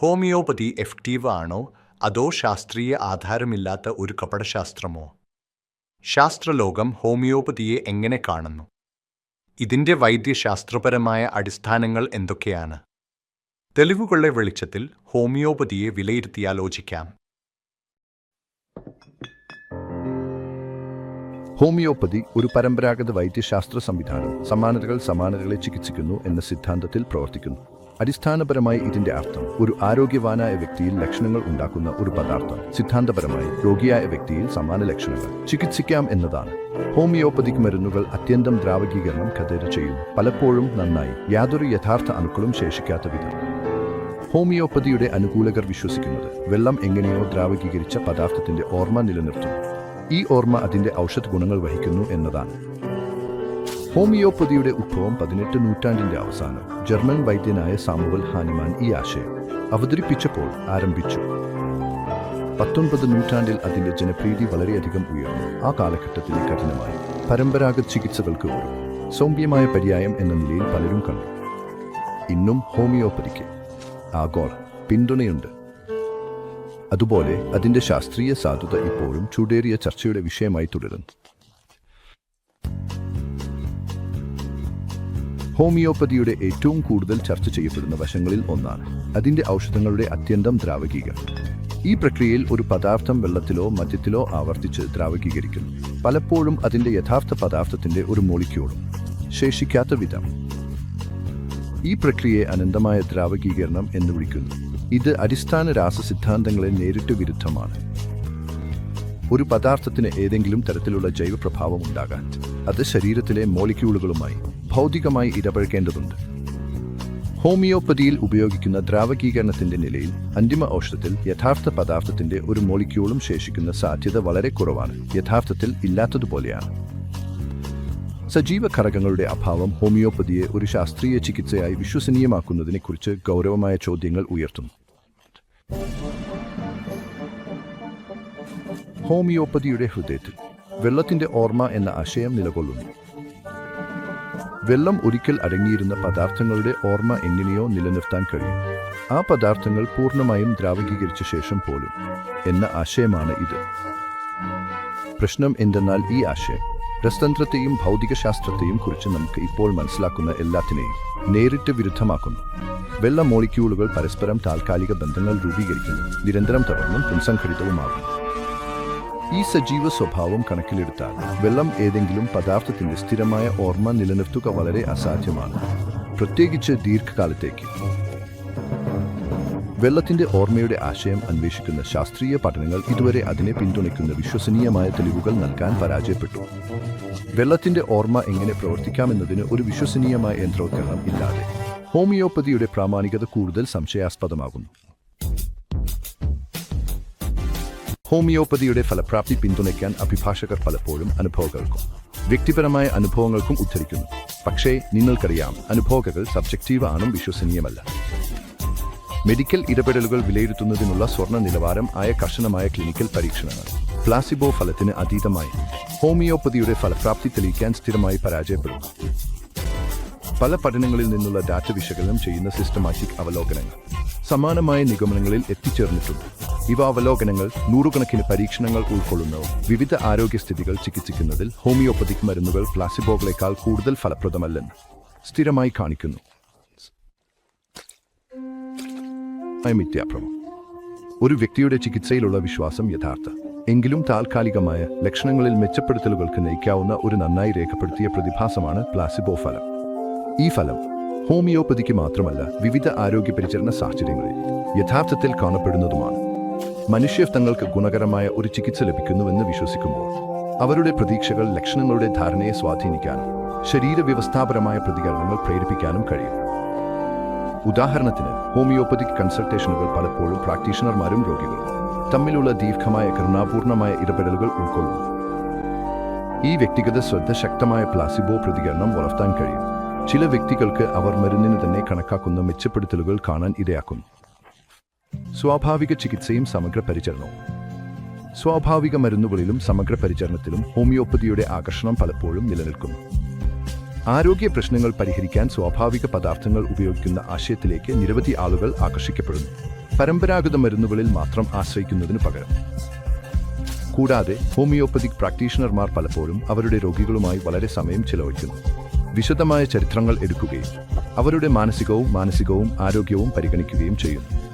Homeopathy effective ആണോ അതോ ശാസ്ത്രീയ ആധാരമില്ലാത്ത ഒരു കപടശാസ്ത്രമോ? ശാസ്ത്രലോകം ഹോമിയോപ്പതിയെ എങ്ങനെ കാണുന്നു? ഇതിന്റെ വൈദ്യശാസ്ത്രപരമായ അടിസ്ഥാനങ്ങൾ എന്തൊക്കെയാണ്? തെളിവുകളുടെ വെളിച്ചത്തിൽ ഹോമിയോപ്പതിയെ വിലയിരുത്തിയാലോചിക്കാം ഹോമിയോപ്പതി ഒരു പരമ്പരാഗത വൈദ്യശാസ്ത്ര സംവിധാനം സമാനതകൾ സമാനതകളെ ചികിത്സിക്കുന്നു എന്ന സിദ്ധാന്തത്തിൽ പ്രവർത്തിക്കുന്നു. അടിസ്ഥാനപരമായി ഇതിന്റെ അർത്ഥം ഒരു ആരോഗ്യവാനായ വ്യക്തിയിൽ ലക്ഷണങ്ങൾ ഉണ്ടാക്കുന്ന ഒരു പദാർത്ഥം. സിദ്ധാന്തപരമായി രോഗിയായ വ്യക്തിയിൽ സമാന ലക്ഷണങ്ങൾ. ചികിത്സിക്കാം എന്നതാണ്. ഹോമിയോപ്പതിക് മരുന്നുകൾ അത്യന്തം ദ്രാവകീകരണം കഥേര ചെയ്യുന്നു. പലപ്പോഴും നന്നായി. യാതൊരു യഥാർത്ഥ അണുക്കളും ശേഷിക്കാത്ത വിധം. ഹോമിയോപ്പതിയുടെ അനുകൂലകർ വിശ്വസിക്കുന്നത് വെള്ളം എങ്ങനെയോ ദ്രാവകീകരിച്ച പദാർത്ഥത്തിന്റെ ഓർമ്മ നിലനിർത്തുന്നു. ഈ ഓർമ്മ അതിന്റെ ഔഷധ ഗുണങ്ങൾ വഹിക്കുന്നു എന്നതാണ്. ഹോമിയോപ്പതിയുടെ ഉത്ഭവം പതിനെട്ട് നൂറ്റാണ്ടിന്റെ അവസാനം ജർമ്മൻ വൈദ്യനായ സാമുവൽ ഹാനിമാൻ ഈ ആശയം അവതരിപ്പിച്ചപ്പോൾ ആരംഭിച്ചു. പത്തൊൻപത് നൂറ്റാണ്ടിൽ അതിന്റെ ജനപ്രീതി വളരെയധികം ഉയർന്നു. ആ കാലഘട്ടത്തിലെ കഠിനമായി. പരമ്പരാഗത ചികിത്സകൾക്ക് ഒരു സൗമ്യമായ പര്യായം എന്ന നിലയിൽ പലരും കണ്ടു. ഇന്നും ഹോമിയോപ്പതിക്ക് ആഗോള പിന്തുണയുണ്ട്. അതുപോലെ അതിന്റെ ശാസ്ത്രീയ സാധുത ഇപ്പോഴും ചൂടേറിയ ചർച്ചയുടെ വിഷയമായി തുടരുന്നു. ഹോമിയോപ്പതിയുടെ ഏറ്റവും കൂടുതൽ ചർച്ച ചെയ്യപ്പെടുന്ന വശങ്ങളിൽ ഒന്നാണ്. അതിന്റെ ഔഷധങ്ങളുടെ അത്യന്തം ദ്രാവകീകരണം. ഈ പ്രക്രിയയിൽ ഒരു പദാർത്ഥം വെള്ളത്തിലോ മദ്യത്തിലോ ആവർത്തിച്ച് ദ്രാവകീകരിക്കുന്നു. പലപ്പോഴും അതിന്റെ യഥാർത്ഥ പദാർത്ഥത്തിന്റെ ഒരു മോളിക്യൂളും ശേഷിക്കാത്ത വിധം. ഈ പ്രക്രിയയെ അനന്തമായ ദ്രാവകീകരണം എന്ന് വിളിക്കുന്നു. ഇത് അടിസ്ഥാന രാസസിദ്ധാന്തങ്ങളെ നേരിട്ട് വിരുദ്ധമാണ്. ഒരു പദാർത്ഥത്തിന് ഏതെങ്കിലും തരത്തിലുള്ള ജൈവ പ്രഭാവം ഉണ്ടാകാൻ അത് ശരീരത്തിലെ മോളിക്യൂളുകളുമായി ഭൗതികമായി ഇടപഴകേണ്ടതുണ്ട്. ഹോമിയോപ്പതിയിൽ ഉപയോഗിക്കുന്ന ദ്രാവകീകരണത്തിന്റെ നിലയിൽ അന്തിമ ഔഷധത്തിൽ യഥാർത്ഥ പദാർത്ഥത്തിന്റെ ഒരു മോളിക്യൂളും ശേഷിക്കുന്ന സാധ്യത വളരെ കുറവാണ്. യഥാർത്ഥത്തിൽ ഇല്ലാത്തതുപോലെയാണ്. സജീവ ഘടകങ്ങളുടെ അഭാവം ഹോമിയോപ്പതിയെ ഒരു ശാസ്ത്രീയ ചികിത്സയായി വിശ്വസനീയമാക്കുന്നതിനെക്കുറിച്ച് ഗൗരവമായ ചോദ്യങ്ങൾ ഉയർത്തുന്നു. ഹോമിയോപ്പതിയുടെ ഹൃദയത്തിൽ വെള്ളത്തിന്റെ ഓർമ്മ എന്ന ആശയം നിലകൊള്ളുന്നു. വെള്ളം ഒരിക്കൽ അടങ്ങിയിരുന്ന പദാർത്ഥങ്ങളുടെ ഓർമ്മ എങ്ങനെയോ നിലനിർത്താൻ കഴിയും. ആ പദാർത്ഥങ്ങൾ പൂർണമായും ദ്രാവകീകരിച്ച ശേഷം പോലും എന്ന ആശയമാണ് ഇത്. പ്രശ്നം എന്തെന്നാൽ ഈ ആശയം രസതന്ത്രത്തെയും ഭൗതികശാസ്ത്രത്തെയും കുറിച്ച് നമുക്ക് ഇപ്പോൾ മനസ്സിലാക്കുന്ന എല്ലാത്തിനെയും നേരിട്ട് വിരുദ്ധമാക്കുന്നു. വെള്ള മോളിക്യൂളുകൾ പരസ്പരം താൽക്കാലിക ബന്ധങ്ങൾ രൂപീകരിക്കുന്നു നിരന്തരം തുടർന്നും പുനഃസംഘടിതവുമാകുന്നു ഈ സജീവ സ്വഭാവം കണക്കിലെടുത്താൽ വെള്ളം ഏതെങ്കിലും പദാർത്ഥത്തിന്റെ സ്ഥിരമായ ഓർമ്മ നിലനിർത്തുക വളരെ അസാധ്യമാണ്. പ്രത്യേകിച്ച് ദീർഘകാലത്തേക്ക്. വെള്ളത്തിന്റെ ഓർമ്മയുടെ ആശയം അന്വേഷിക്കുന്ന ശാസ്ത്രീയ പഠനങ്ങൾ ഇതുവരെ അതിനെ പിന്തുണയ്ക്കുന്ന വിശ്വസനീയമായ തെളിവുകൾ നൽകാൻ പരാജയപ്പെട്ടു. വെള്ളത്തിന്റെ ഓർമ്മ എങ്ങനെ പ്രവർത്തിക്കാമെന്നതിന് ഒരു വിശ്വസനീയമായ യന്ത്രവൽക്കരണം ഇല്ലാതെ. ഹോമിയോപ്പതിയുടെ പ്രാമാണികത കൂടുതൽ സംശയാസ്പദമാകുന്നു. ഹോമിയോപ്പതിയുടെ ഫലപ്രാപ്തി പിന്തുണയ്ക്കാൻ അഭിഭാഷകർ പലപ്പോഴും അനുഭവങ്ങൾക്കും വ്യക്തിപരമായ അനുഭവങ്ങൾക്കും ഉദ്ധരിക്കുന്നു. പക്ഷേ നിങ്ങൾക്കറിയാം അനുഭവകൾ സബ്ജക്റ്റീവ് ആണും വിശ്വസനീയമല്ല. മെഡിക്കൽ ഇടപെടലുകൾ വിലയിരുത്തുന്നതിനുള്ള സ്വർണ നിലവാരം ആയ കർശനമായ ക്ലിനിക്കൽ പരീക്ഷണങ്ങൾ പ്ലാസിബോ ഫലത്തിന് അതീതമായി ഹോമിയോപ്പതിയുടെ ഫലപ്രാപ്തി തെളിയിക്കാൻ സ്ഥിരമായി പരാജയപ്പെടുന്നു. പല പഠനങ്ങളിൽ നിന്നുള്ള ഡാറ്റ വിശകലനം ചെയ്യുന്ന സിസ്റ്റമാറ്റിക് അവലോകനങ്ങൾ സമാനമായ നിഗമനങ്ങളിൽ എത്തിച്ചേർന്നിട്ടുണ്ട്. ഇവ അവലോകനങ്ങൾ നൂറുകണക്കിന് പരീക്ഷണങ്ങൾ ഉൾക്കൊള്ളുന്നു. വിവിധ ആരോഗ്യസ്ഥിതികൾ ചികിത്സിക്കുന്നതിൽ ഹോമിയോപ്പതിക് മരുന്നുകൾ പ്ലാസിബോകളേക്കാൾ കൂടുതൽ ഫലപ്രദമല്ലെന്ന് സ്ഥിരമായി കാണിക്കുന്നു. ഒരു വ്യക്തിയുടെ ചികിത്സയിലുള്ള വിശ്വാസം യഥാർത്ഥ. എങ്കിലും താൽക്കാലികമായ ലക്ഷണങ്ങളിൽ മെച്ചപ്പെടുത്തലുകൾക്ക് നയിക്കാവുന്ന ഒരു നന്നായി രേഖപ്പെടുത്തിയ പ്രതിഭാസമാണ് പ്ലാസിബോ ഫലം. ഈ ഫലം ഹോമിയോപ്പതിക്ക് മാത്രമല്ല വിവിധ ആരോഗ്യ പരിചരണ സാഹചര്യങ്ങളിൽ യഥാർത്ഥത്തിൽ കാണപ്പെടുന്നതുമാണ്. മനുഷ്യർ തങ്ങൾക്ക് ഗുണകരമായ ഒരു ചികിത്സ ലഭിക്കുന്നുവെന്ന് വിശ്വസിക്കുമ്പോൾ അവരുടെ പ്രതീക്ഷകൾ ലക്ഷണങ്ങളുടെ ധാരണയെ സ്വാധീനിക്കാനും ശരീരവ്യവസ്ഥാപരമായ പ്രതികരണങ്ങൾ പ്രേരിപ്പിക്കാനും കഴിയും. ഉദാഹരണത്തിന് ഹോമിയോപ്പതിക് കൺസൾട്ടേഷനുകൾ പലപ്പോഴും പ്രാക്ടീഷണർമാരും രോഗികളും തമ്മിലുള്ള ദീർഘമായ കരുണാപൂർണമായ ഇടപെടലുകൾ ഉൾക്കൊള്ളുന്നു. ഈ വ്യക്തിഗത ശ്രദ്ധ ശക്തമായ പ്ലാസിബോ പ്രതികരണം വളർത്താൻ കഴിയും. ചില വ്യക്തികൾക്ക് അവർ മരുന്നിന് തന്നെ കണക്കാക്കുന്ന മെച്ചപ്പെടുത്തലുകൾ കാണാൻ ഇടയാക്കുന്നു സ്വാഭാവിക ചികിത്സയും സമഗ്ര പരിചരണവും. സ്വാഭാവിക മരുന്നുകളിലും സമഗ്ര പരിചരണത്തിലും ഹോമിയോപ്പതിയുടെ ആകർഷണം പലപ്പോഴും നിലനിൽക്കുന്നു. ആരോഗ്യ പ്രശ്നങ്ങൾ പരിഹരിക്കാൻ സ്വാഭാവിക പദാർത്ഥങ്ങൾ ഉപയോഗിക്കുന്ന ആശയത്തിലേക്ക് നിരവധി ആളുകൾ ആകർഷിക്കപ്പെടുന്നു. പരമ്പരാഗത മരുന്നുകളിൽ മാത്രം ആശ്രയിക്കുന്നതിനു പകരം. കൂടാതെ ഹോമിയോപ്പതിക് പ്രാക്ടീഷണർമാർ പലപ്പോഴും അവരുടെ രോഗികളുമായി വളരെ സമയം ചിലവഴിക്കുന്നു. വിശദമായ ചരിത്രങ്ങൾ എടുക്കുകയും അവരുടെ മാനസികവും മാനസികവും ആരോഗ്യവും പരിഗണിക്കുകയും ചെയ്യുന്നു.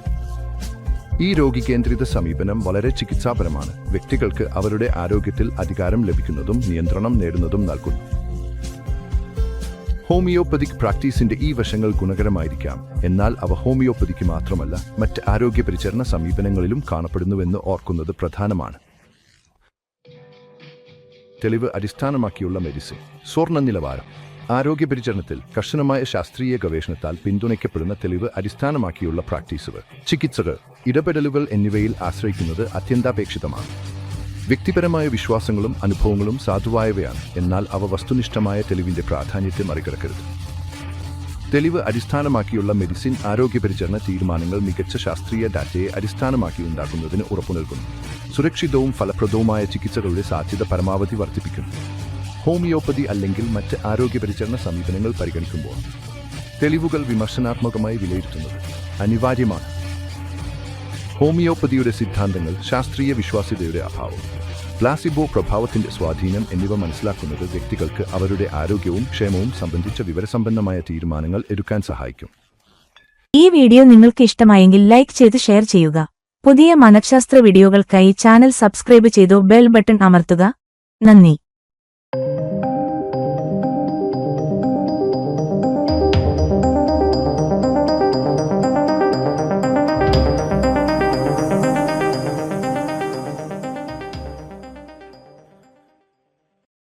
ഈ രോഗികേന്ദ്രിത സമീപനം വളരെ ചികിത്സാപരമാണ്. വ്യക്തികൾക്ക് അവരുടെ ആരോഗ്യത്തിൽ അധികാരം ലഭിക്കുന്നതും നിയന്ത്രണം നേടുന്നതും നൽകുന്നു. ഹോമിയോപ്പതിക് പ്രാക്ടീസിന്റെ ഈ വശങ്ങൾ ഗുണകരമായിരിക്കാം. എന്നാൽ അവ ഹോമിയോപ്പതിക്ക് മാത്രമല്ല മറ്റ് ആരോഗ്യ പരിചരണ സമീപനങ്ങളിലും കാണപ്പെടുന്നുവെന്ന് ഓർക്കുന്നത് പ്രധാനമാണ്. തെളിവ് അടിസ്ഥാനമാക്കിയുള്ള മെഡിസിൻ. സ്വർണ നിലവാരം. ആരോഗ്യ പരിചരണത്തിൽ കർശനമായ ശാസ്ത്രീയ ഗവേഷണത്താൽ പിന്തുണയ്ക്കപ്പെടുന്ന തെളിവ് അടിസ്ഥാനമാക്കിയുള്ള പ്രാക്ടീസുകൾ. ചികിത്സകൾ ഇടപെടലുകൾ എന്നിവയിൽ ആശ്രയിക്കുന്നത് അത്യന്താപേക്ഷിതമാണ്. വ്യക്തിപരമായ വിശ്വാസങ്ങളും അനുഭവങ്ങളും സാധുവായവയാണ് എന്നാൽ അവ വസ്തുനിഷ്ഠമായ തെളിവിന്റെ പ്രാധാന്യത്തെ മറികടക്കരുത്. തെളിവ് അടിസ്ഥാനമാക്കിയുള്ള മെഡിസിൻ ആരോഗ്യ പരിചരണ തീരുമാനങ്ങൾ മികച്ച ശാസ്ത്രീയ ഡാറ്റയെ അടിസ്ഥാനമാക്കി ഉണ്ടാക്കുന്നതിന് ഉറപ്പു നൽകുന്നു സുരക്ഷിതവും ഫലപ്രദവുമായ ചികിത്സകളുടെ സാധ്യത പരമാവധി വർദ്ധിപ്പിക്കുന്നു. ഹോമിയോപ്പതി അല്ലെങ്കിൽ മറ്റ് ആരോഗ്യ പരിചരണ സമീപനങ്ങൾ പരിഗണിക്കുമ്പോൾ തെളിവുകൾ വിമർശനാത്മകമായി വിലയിരുത്തുന്നത് അനിവാര്യമാണ്. ഹോമിയോപ്പതിയുടെ സിദ്ധാന്തങ്ങൾ ശാസ്ത്രീയ വിശ്വാസ്യതയുടെ അഭാവം പ്ലാസിബോ പ്രഭാവത്തിന്റെ സ്വാധീനം എന്നിവ മനസ്സിലാക്കുന്നത് വ്യക്തികൾക്ക് അവരുടെ ആരോഗ്യവും ക്ഷേമവും സംബന്ധിച്ച വിവരസമ്പന്നമായ തീരുമാനങ്ങൾ എടുക്കാൻ സഹായിക്കും. ഈ വീഡിയോ നിങ്ങൾക്ക് ഇഷ്ടമായെങ്കിൽ ലൈക്ക് ചെയ്ത് ഷെയർ ചെയ്യുക. പുതിയ മനഃശാസ്ത്ര വീഡിയോകൾക്കായി ചാനൽ സബ്സ്ക്രൈബ് ചെയ്തു ബെൽ ബട്ടൺ അമർത്തുക. നന്ദി.